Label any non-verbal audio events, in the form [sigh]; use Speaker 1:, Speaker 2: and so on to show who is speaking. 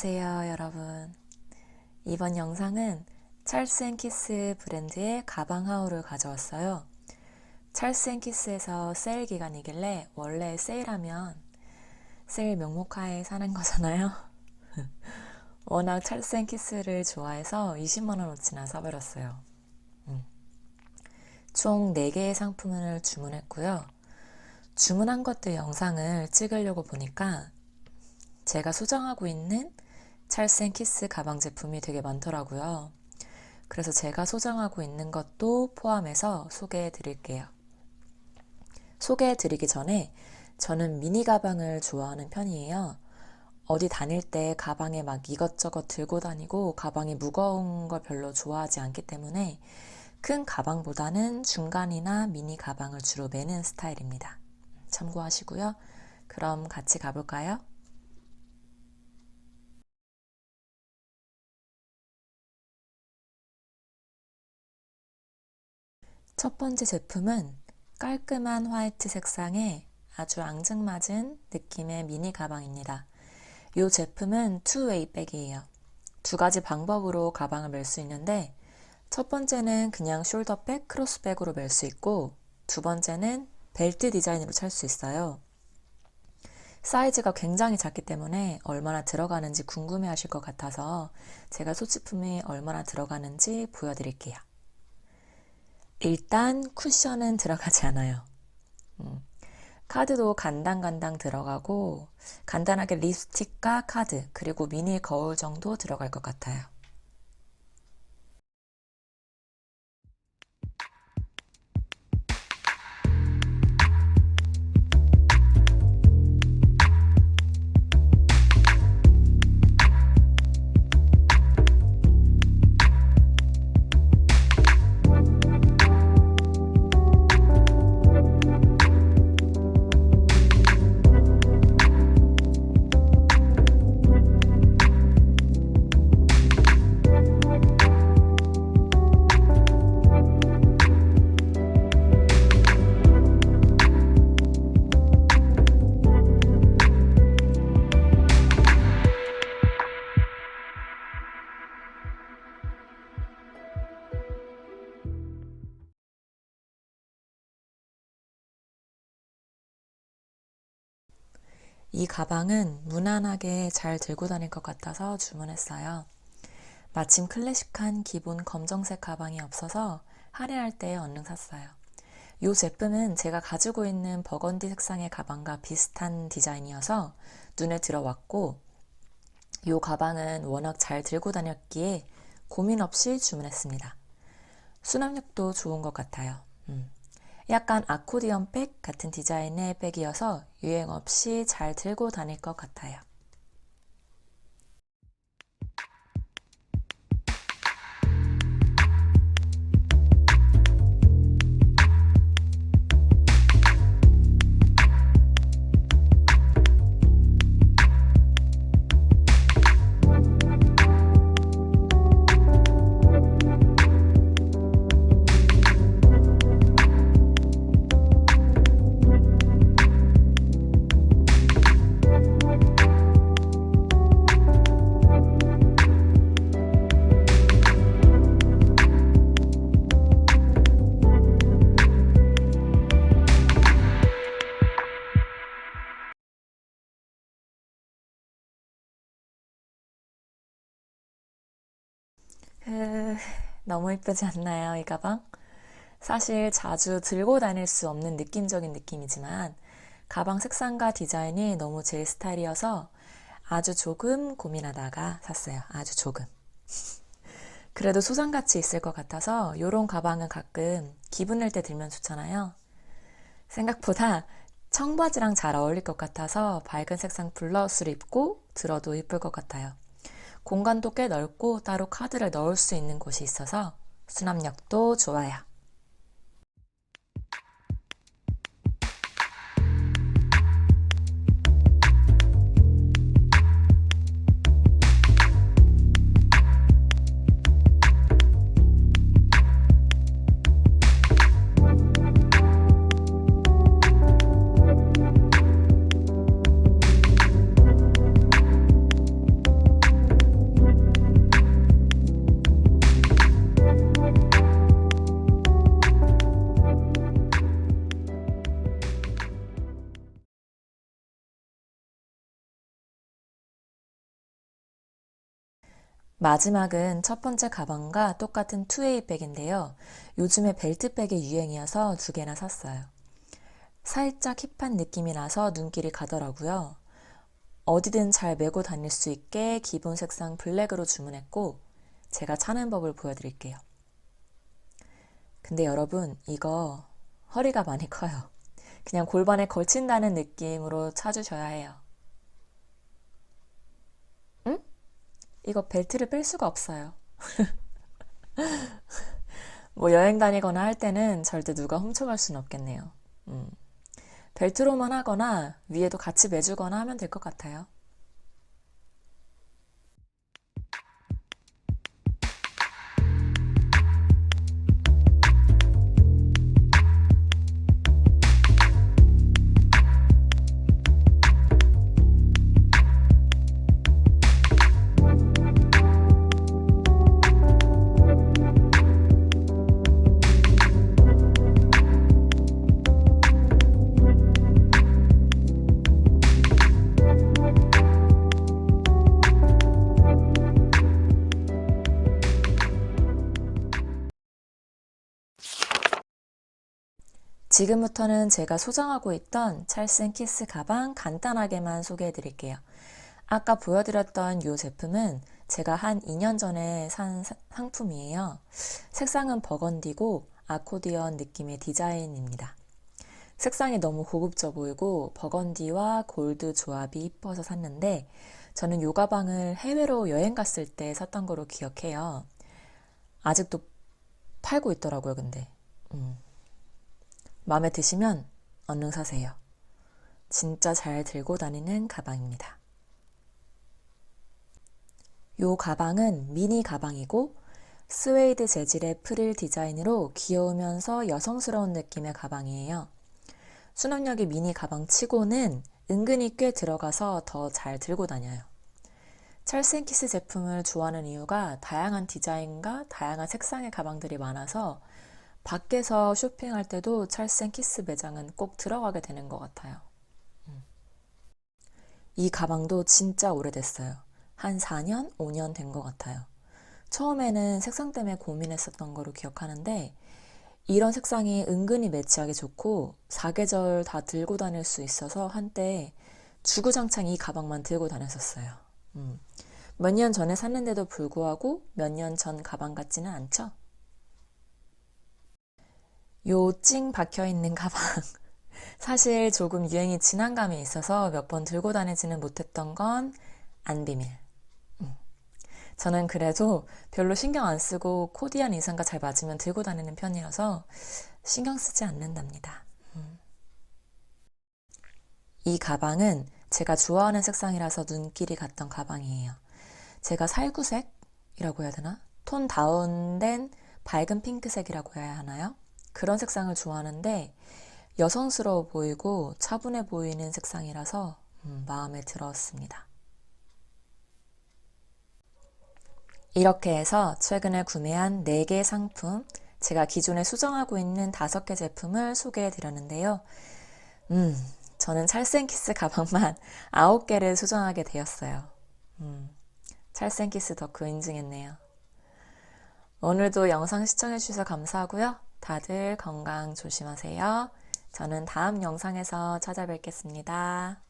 Speaker 1: 안녕하세요, 여러분. 이번 영상은 찰스 앤 키스 브랜드의 가방 하울을 가져왔어요. 찰스 앤 키스에서 세일 기간이길래 원래 세일하면 세일 명목하에 사는 거잖아요. [laughs] 워낙 찰스 앤 키스를 좋아해서 20만원어치나 사버렸어요. 음. 총 4개의 상품을 주문했고요. 주문한 것들 영상을 찍으려고 보니까 제가 소장하고 있는 앤 키스 가방 제품이 되게 많더라고요. 그래서 제가 소장하고 있는 것도 포함해서 소개해 드릴게요. 소개해 드리기 전에 저는 미니 가방을 좋아하는 편이에요. 어디 다닐 때 가방에 막 이것저것 들고 다니고 가방이 무거운 걸 별로 좋아하지 않기 때문에 큰 가방보다는 중간이나 미니 가방을 주로 매는 스타일입니다. 참고하시고요. 그럼 같이 가볼까요? 첫 번째 제품은 깔끔한 화이트 색상의 아주 앙증맞은 느낌의 미니 가방입니다. 이 제품은 투웨이 백이에요. 두 가지 방법으로 가방을 멜 수 있는데 첫 번째는 그냥 숄더백, 크로스백으로 멜 수 있고 두 번째는 벨트 디자인으로 찰 수 있어요. 사이즈가 굉장히 작기 때문에 얼마나 들어가는지 궁금해 하실 것 같아서 제가 소지품이 얼마나 들어가는지 보여드릴게요. 일단 쿠션은 들어가지 않아요. 음, 카드도 간당간당 들어가고 간단하게 립스틱과 카드 그리고 미니 거울 정도 들어갈 것 같아요. 이 가방은 무난하게 잘 들고 다닐 것 같아서 주문했어요. 마침 클래식한 기본 검정색 가방이 없어서 할인할 때 얼른 샀어요. 이 제품은 제가 가지고 있는 버건디 색상의 가방과 비슷한 디자인이어서 눈에 들어왔고 이 가방은 워낙 잘 들고 다녔기에 고민 없이 주문했습니다. 수납력도 좋은 것 같아요. 음. 약간 아코디언 백 같은 디자인의 백이어서 유행 없이 잘 들고 다닐 것 같아요. 그, 너무 이쁘지 않나요, 이 가방? 사실 자주 들고 다닐 수 없는 느낌적인 느낌이지만 가방 색상과 디자인이 너무 제 스타일이어서 아주 조금 고민하다가 샀어요. 아주 조금. [laughs] 그래도 소장가치 있을 것 같아서 이런 가방은 가끔 기분 낼 때 들면 좋잖아요. 생각보다 청바지랑 잘 어울릴 것 같아서 밝은 색상 블라우스를 입고 들어도 이쁠 것 같아요. 공간도 꽤 넓고 따로 카드를 넣을 수 있는 곳이 있어서 수납력도 좋아요. 마지막은 첫 번째 가방과 똑같은 투웨이 백인데요. 요즘에 벨트백이 유행이어서 두 개나 샀어요. 살짝 힙한 느낌이 나서 눈길이 가더라고요. 어디든 잘 메고 다닐 수 있게 기본 색상 블랙으로 주문했고, 제가 차는 법을 보여드릴게요. 근데 여러분, 이거 허리가 많이 커요. 그냥 골반에 걸친다는 느낌으로 차주셔야 해요. 이거 벨트를 뺄 수가 없어요. [laughs] 뭐 여행 다니거나 할 때는 절대 누가 훔쳐갈 수는 없겠네요. 음. 벨트로만 하거나 위에도 같이 매주거나 하면 될 것 같아요. 지금부터는 제가 소장하고 있던 앤 키스 가방 간단하게만 소개해 드릴게요. 아까 보여드렸던 이 제품은 제가 한 2년 전에 산 사- 상품이에요. 색상은 버건디고 아코디언 느낌의 디자인입니다. 색상이 너무 고급져 보이고 버건디와 골드 조합이 이뻐서 샀는데 저는 이 가방을 해외로 여행 갔을 때 샀던 거로 기억해요. 아직도 팔고 있더라고요, 근데. 음. 마음에 드시면 얼른 사세요. 진짜 잘 들고 다니는 가방입니다. 요 가방은 미니 가방이고 스웨이드 재질의 프릴 디자인으로 귀여우면서 여성스러운 느낌의 가방이에요. 수납력이 미니 가방 치고는 은근히 꽤 들어가서 더 잘 들고 다녀요. 찰스앤키스 제품을 좋아하는 이유가 다양한 디자인과 다양한 색상의 가방들이 많아서 밖에서 쇼핑할 때도 찰스앤키스 매장은 꼭 들어가게 되는 것 같아요. 음. 이 가방도 진짜 오래됐어요. 한 4년, 5년 된 것 같아요. 처음에는 색상 때문에 고민했었던 거로 기억하는데 이런 색상이 은근히 매치하기 좋고 사계절 다 들고 다닐 수 있어서 한때 주구장창 이 가방만 들고 다녔었어요. 음. 몇년 전에 샀는데도 불구하고 몇 년 전 가방 같지는 않죠? 요찡 박혀 있는 가방. [laughs] 사실 조금 유행이 지난 감이 있어서 몇 번 들고 다니지는 못했던 건 안 비밀. 음. 저는 그래도 별로 신경 안 쓰고 코디한 이상과 잘 맞으면 들고 다니는 편이어서 신경 쓰지 않는답니다. 음. 이 가방은 제가 좋아하는 색상이라서 눈길이 갔던 가방이에요. 제가 살구색이라고 해야 되나? 톤 다운된 밝은 핑크색이라고 해야 하나요? 그런 색상을 좋아하는데 여성스러워 보이고 차분해 보이는 색상이라서 음, 마음에 들었습니다. 이렇게 해서 최근에 구매한 4개 상품, 제가 기존에 수정하고 있는 5개 제품을 소개해 드렸는데요. 음, 저는 찰스앤키스 가방만 [laughs] 9개를 수정하게 되었어요. 음, 찰스앤키스 덕후 인증했네요. 오늘도 영상 시청해 주셔서 감사하고요. 다들 건강 조심하세요. 저는 다음 영상에서 찾아뵙겠습니다.